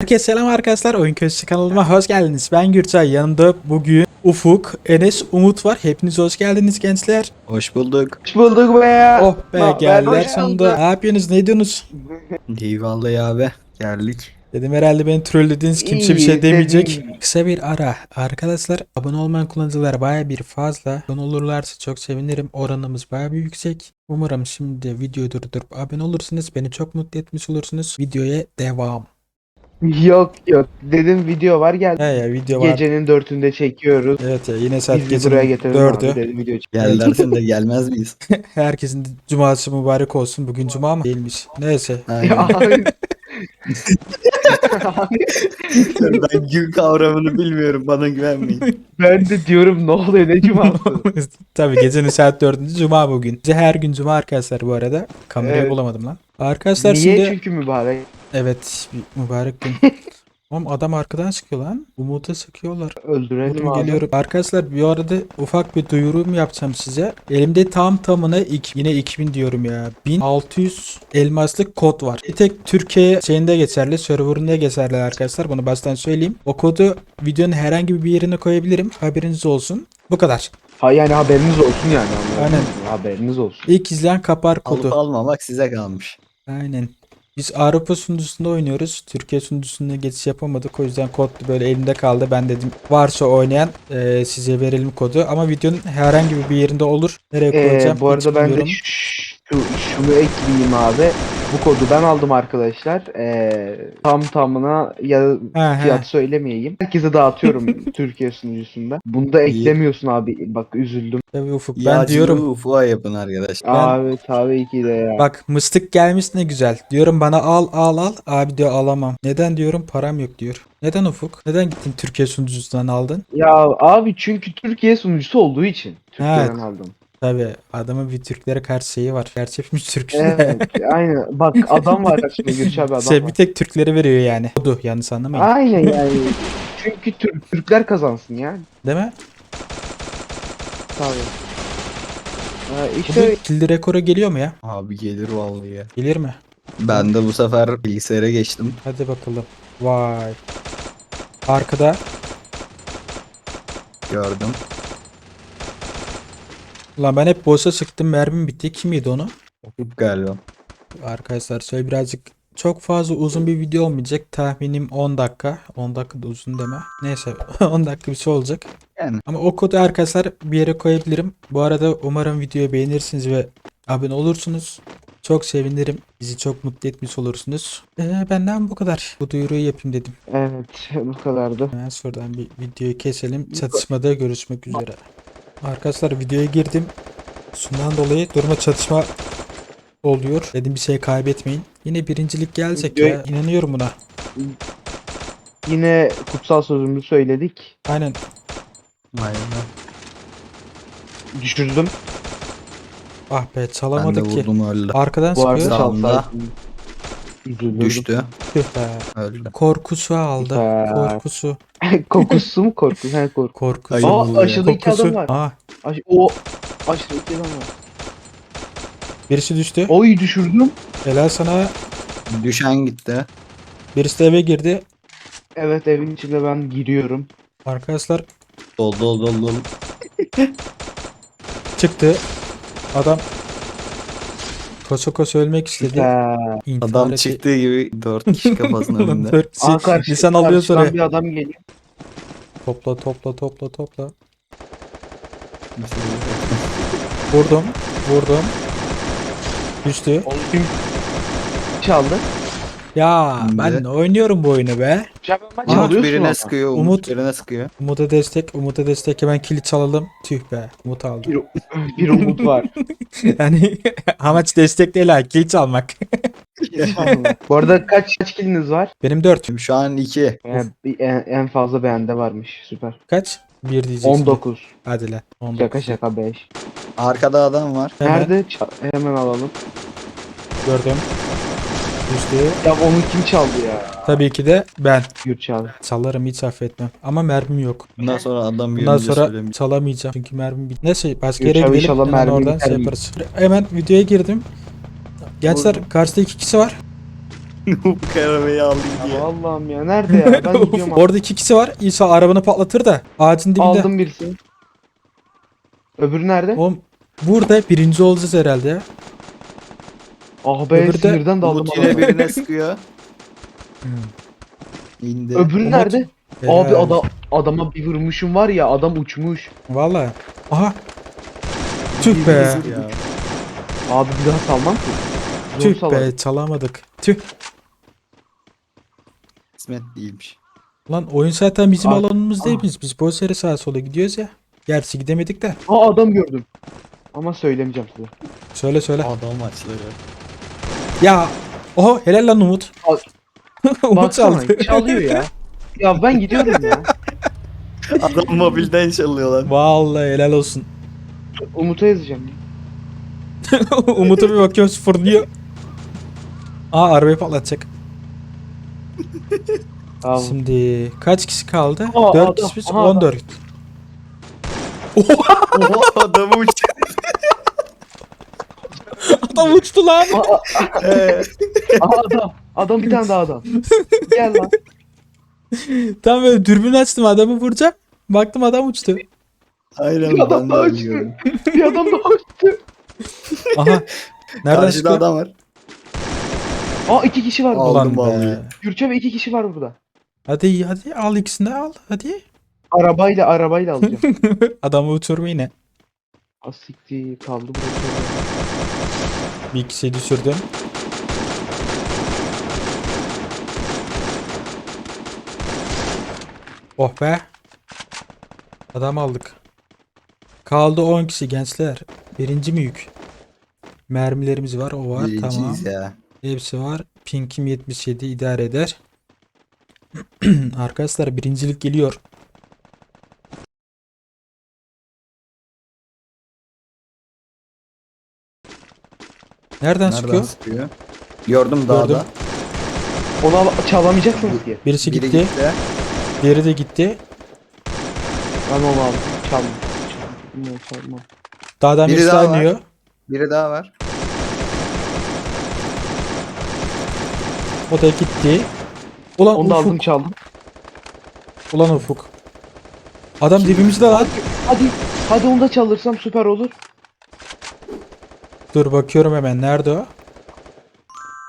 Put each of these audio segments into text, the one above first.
Herkese selam arkadaşlar. Oyun Köşesi kanalıma hoş geldiniz. Ben Gürçay. Yanımda bugün Ufuk, Enes, Umut var. Hepiniz hoş geldiniz gençler. Hoş bulduk. Hoş bulduk be. Oh be Naber, geldiler sonunda. Ne yapıyorsunuz? Ne diyorsunuz? İyi vallahi abi. Geldik. Dedim herhalde beni trollediniz. Kimse bir şey demeyecek. dedim. Kısa bir ara. Arkadaşlar abone olmayan kullanıcılar baya bir fazla. Abone olurlarsa çok sevinirim. Oranımız baya bir yüksek. Umarım şimdi videoyu durdurup abone olursunuz. Beni çok mutlu etmiş olursunuz. Videoya devam. Yok yok. Dedim video var He geldi. ya video var. Gecenin dörtünde çekiyoruz. Evet ya yine saat Biz buraya gecenin getirelim abi dördü. dedim video çek- Gel dersin de gelmez miyiz? Herkesin cuması mübarek olsun. Bugün cuma mı? Değilmiş. Neyse. Ya Aynen. abi. ben gün kavramını bilmiyorum. Bana güvenmeyin. ben de diyorum ne oluyor ne cuması. Tabii gecenin saat 4'ünde cuma bugün. Bize her gün cuma arkadaşlar bu arada. Kamerayı Evet. bulamadım lan. Arkadaşlar Niye? şimdi Çünkü mübarek. Evet mübarek gün. Oğlum adam arkadan sıkıyor lan. Umut'a sıkıyorlar. Öldürelim Bugün abi. geliyorum. Arkadaşlar bir arada ufak bir duyurum yapacağım size. Elimde tam tamına iki- yine 2000 diyorum ya. 1600 elmaslık kod var. Bir tek Türkiye şeyinde geçerli. Serverında geçerli arkadaşlar. Bunu baştan söyleyeyim. O kodu videonun herhangi bir yerine koyabilirim. Haberiniz olsun. Bu kadar. Ha yani haberiniz olsun yani. Aynen. Haberiniz olsun. İlk izleyen kapar Alıp kodu. almamak size kalmış. Aynen. Biz Avrupa sunucusunda oynuyoruz. Türkiye sunucusuna geçiş yapamadık. O yüzden kod böyle elimde kaldı. Ben dedim varsa oynayan e, size verelim kodu. Ama videonun herhangi bir yerinde olur. Nereye koyacağım Ee, bu arada ben de bilmiyorum. şu, şunu ekleyeyim abi. Bu kodu ben aldım arkadaşlar. Ee, tam tamına ya fiyat söylemeyeyim. Herkese dağıtıyorum Türkiye sunucusunda. Bunu da İyi. eklemiyorsun abi. Bak üzüldüm. Tabii Ufuk. Ben Yağcılığı diyorum ufuğa yapın arkadaşlar. Ben- Abi tabii ki de ya. bak mıstık gelmiş ne güzel. Diyorum bana al al al. Abi diyor alamam. Neden diyorum param yok diyor. Neden Ufuk? Neden gittin Türkiye sunucusundan aldın? Ya abi çünkü Türkiye sunucusu olduğu için Türkiye'den Evet. aldım. Tabii adamın bir Türklere karşı şeyi var. Gerçekmiş Türküsü. Evet aynen. Bak adam var karşımda Gürç abi adam Şey, bir tek Türklere veriyor yani. Kodu yanlış anlamayın. Aynen yani. Çünkü Türk, Türkler kazansın ya. Değil mi? Tabii. Ee, Bu işte bir kildi rekoru geliyor mu ya? Abi gelir vallahi ya. Gelir mi? Ben de bu sefer bilgisayara geçtim. Hadi bakalım. Vay. Arkada. Gördüm. Ulan ben hep boşa sıktım mermim bitti. Kimiydi onu? Ufuk galiba. Arkadaşlar şöyle birazcık çok fazla uzun bir video olmayacak. Tahminim 10 dakika. 10 dakika da uzun deme. Neyse 10 dakika bir şey olacak. Yani Ama o kodu arkadaşlar bir yere koyabilirim. Bu arada umarım videoyu beğenirsiniz ve abone olursunuz. Çok sevinirim. Bizi çok mutlu etmiş olursunuz. Ee, benden bu kadar. Bu duyuruyu yapayım dedim. evet bu kadardı. Hemen şuradan bir videoyu keselim. Çatışmada görüşmek üzere. Arkadaşlar videoya girdim. Şundan dolayı duruma çatışma oluyor. Dedim bir şey kaybetmeyin. Yine birincilik gelecek ya. Videoyu- İnanıyorum buna. Yine kutsal sözümüzü söyledik. Aynen. aynen. Düşürdüm. Ah be çalamadık ki. öldü. Arkadan Bu arada sıkıyor. Çalsaydın. Düştü. Öldü. Korkusu aldı. Be. Korkusu. Kokusu mu korku? He korku. Korkusu. Ayıp Aa oluyor aşağıda iki adam var. Aa, Aş o aşağıda iki adam var. birisi düştü. Oy düşürdüm. Helal sana. Düşen gitti. Birisi de eve girdi. Evet evin içinde ben giriyorum. Arkadaşlar Dol dol dol dol. çıktı. Adam koşa ölmek istedi. İntihar Adam etti. çıktığı gibi dört kişi kafasının önünde. dört kişi Aa karşı, insan alıyor karşıdan sonra. bir adam geliyor. Topla topla topla topla. Vurdum. Vurdum. Düştü. Onu kim çaldı? Ya Şimdi- ben oynuyorum bu oyunu be. Maç Aa, Umut alıyorsun birine ama. sıkıyor. Umut, Umut- birine sıkıyor. Umut'a destek. Umut'a destek. Hemen kilit çalalım. Tüh be. Umut aldı. Bir, bir umut var. yani amaç destek değil ha. Kilit çalmak. Bu arada kaç kaç kiliniz var? Benim 4. Şu an iki. Ee, bir- en, en fazla bende varmış. Süper. Kaç? 1 diyeceksin. 19. Hadi lan. 19. Şaka şaka 5. Arkada adam var. Hemen Nerede? Ça- hemen alalım. gördüm. Düştü. Ya onu kim çaldı ya? Tabii ki de ben. Gürç abi. Çalarım hiç affetmem. Ama mermim yok. Bundan sonra adam Bundan yönünce sonra söylemeyeceğim. çalamayacağım. Çünkü mermim bit. Neyse başka Yok yere abi, gidelim. inşallah Hemen mermi oradan biter şey mi? yaparız. Hemen videoya girdim. Gençler karşıda iki kişi var. Bu arabayı aldı diye. Allah'ım ya nerede ya? Ben gidiyorum abi. Orada iki kişi var. İsa arabanı patlatır da ağacın dibinde. Aldım birisini. Öbürü nerede? Oğlum burada birinci olacağız herhalde ya. Ah be öbürü de sinirden daldım. Umut yine adamı. birine sıkıyor. İndi. Öbürü Umut- nerede? Helal. Abi adam adama bir vurmuşum var ya adam uçmuş. Valla. Aha. Tüh be. Ya. Abi bir daha salmam ki. Zor Tüh salarım. be çalamadık. Tüh. Kısmet değilmiş. Lan oyun zaten bizim Ah, alanımız değil ah. biz. Biz boş yere sağa sola gidiyoruz ya. Gerçi gidemedik de. Aa adam gördüm. Ama söylemeyeceğim size. Söyle söyle. Adam maçları. Ya. Oho helal lan Umut. Al. Umut Baksana çaldı. çalıyor ya. Ya ben gidiyorum ya. Adam mobilden çalıyor lan. Vallahi helal olsun. Umut'a yazacağım. ya. Umut'a bir bakıyorum sıfırlıyor. Aa arabayı patlatacak. Şimdi kaç kişi kaldı? Aa, 4 adam, kişi biz aha, 14. Oha adamı uç. Adam uçtu lan. Ee, Aa adam. Adam bir tane daha adam. Gel lan. Tam böyle dürbün açtım adamı vuracağım. Baktım adam uçtu. Aynen Bir adam ben de daha uçtu. Bir adam daha uçtu. Aha. Nereden Karşıda çıkıyor? adam var. Aa iki kişi var burada. Aldım Ulan be. vallahi. Gürçe ve iki kişi var burada. Hadi hadi al ikisini de al hadi. Arabayla arabayla alacağım. Adamı uçurma yine. Asikti kaldı burada. Bir kişiyi düşürdüm. Oh be. Adam aldık. Kaldı 10 kişi gençler. Birinci mi yük? Mermilerimiz var o var tamam. Birinciyiz ya. Hepsi var. Pink'im 77 idare eder. Arkadaşlar birincilik geliyor. Nereden, Nereden çıkıyor? sıkıyor? Gördüm dağda. Gördüm. Ona çalamayacaksınız ki. Birisi Biri gitti. gitti. Diğeri de gitti. Ben onu aldım. Çaldım. Çaldım. Çalmam. Dağdan Biri birisi daha daha var. iniyor. Biri daha var. O da gitti. Ulan Onu da Ufuk. aldım çaldım. Ulan Ufuk. Adam dibimizde lan. Hadi. Hadi onu da çalırsam süper olur. Dur bakıyorum hemen. Nerede o?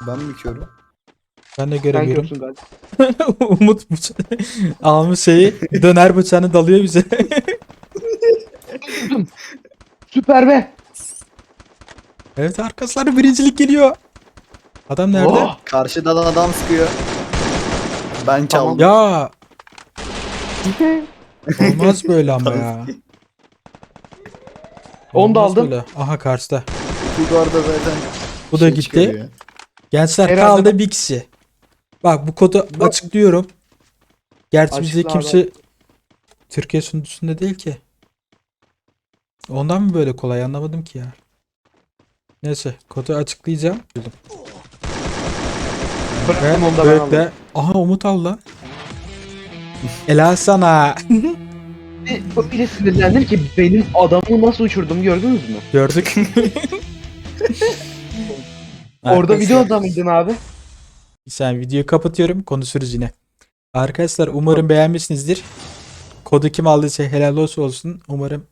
Ben mi körüm? Ben de Sen göremiyorum. galiba. Umut bıça- almış şeyi döner bıçağını dalıyor bize. Süper be. evet arkadaşlar birincilik geliyor. Adam nerede? Oh! Karşıdan adam sıkıyor. Ben çaldım. Ya olmaz böyle ama ya. Onu da Olmaz aldım. böyle. Aha karşıda. Bu arada zaten Bu da şey gitti. çıkarıyor. Gençler Herhalde kaldı bir kişi. Bak bu kodu Bak- açıklıyorum. Gerçi bizde Açıkla abi. kimse Türkiye sunucusunda değil ki. Ondan mı böyle kolay anlamadım ki ya. Neyse kodu açıklayacağım. Bıraktım onu da ben aldım. böylelikle aha Umut al lan. Helal sana. Bir- Öyle sinirlendim ki benim adamı nasıl uçurdum gördünüz mü? Gördük. Orada Arkadaşlar, videoda mıydın abi? Sen videoyu kapatıyorum konuşuruz yine. Arkadaşlar umarım beğenmişsinizdir. Kodu kim aldıysa helal olsun olsun. Umarım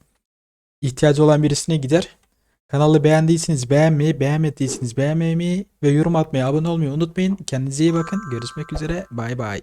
ihtiyacı olan birisine gider. Kanalı beğendiyseniz beğenmeyi, beğenmediyseniz beğenmeyi ve yorum atmayı, abone olmayı unutmayın. Kendinize iyi bakın. Görüşmek üzere. Bay bay.